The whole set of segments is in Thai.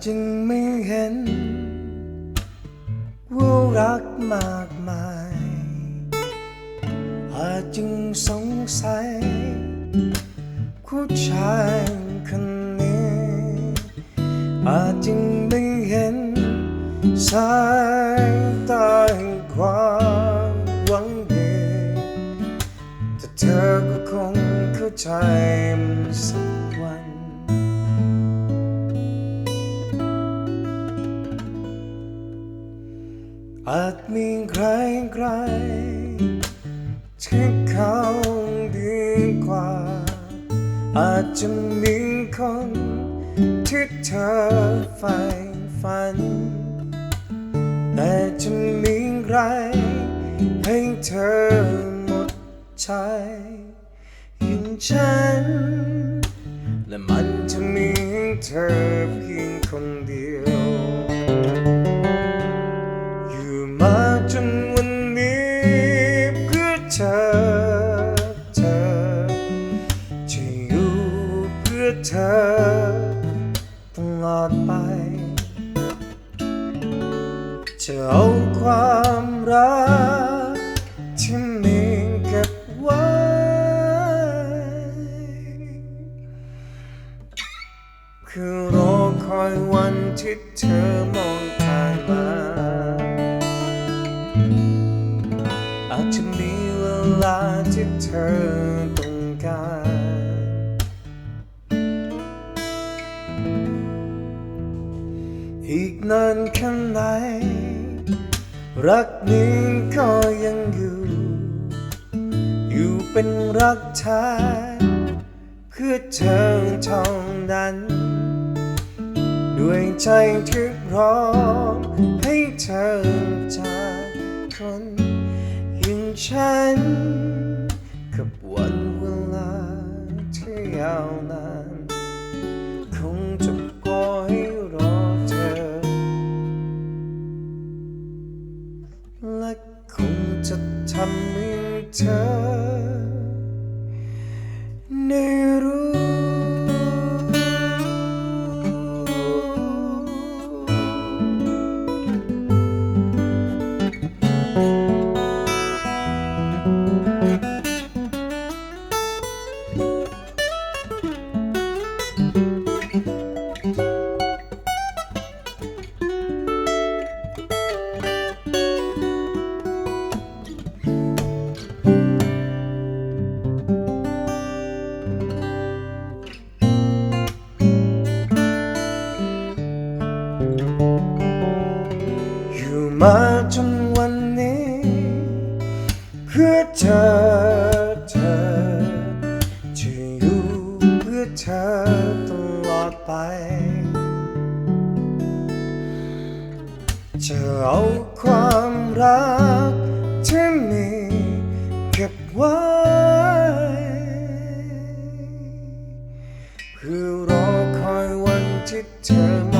จจึงไม่เห็นว่ารักมากมาย อาจจึงสงสัยผู้ชายคนนี้อาจจึงไม่เห็นสายตาแห่งความหวังดีแต่เธอก็คงเข้าใจมัน อาจมีใครใครที่เขาดีกว่า อาจจะมีคนที่เธอใฝ่ฝัน แต่จะมีใครให้เธอหมดใจอย่างฉัน และมันจะมีเธอเพียงคนเดียว เอาความรักที่มีเก็บไว้ คือรอคอยวันที่เธอมองผ่านมาอาจจะมีเวลาที่เธอต้องการอีกนานแค่ไหน รักนี้ก็ยังอยู่ อยู่เป็นรักแท้เพื่อเธอเท่านั้น ด้วยใจที่พร้อมให้เธอจากคนอย่างฉัน กับวันเวลาที่ยาวนาน มาจนวันนี้ เพื่อเธอเธอจะอยู่เพื่อเธอตลอดไปจะเอาความรักที่มีเก็บไว้ เพื่อรอคอยวันที่เธอมา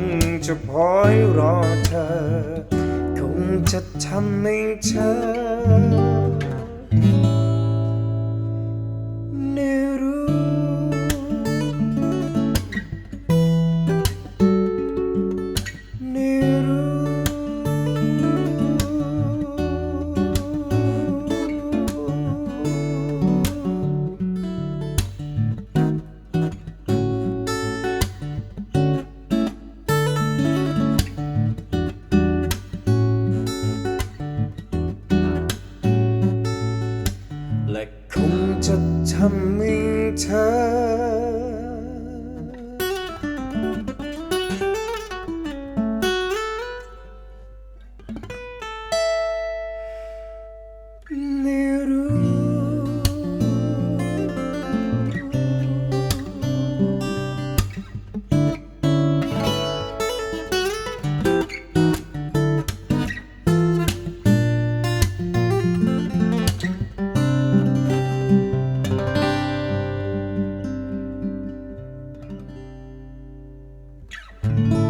งจะพอยรอเธอ คงจะทำให้เธอ Coming, time. thank you Música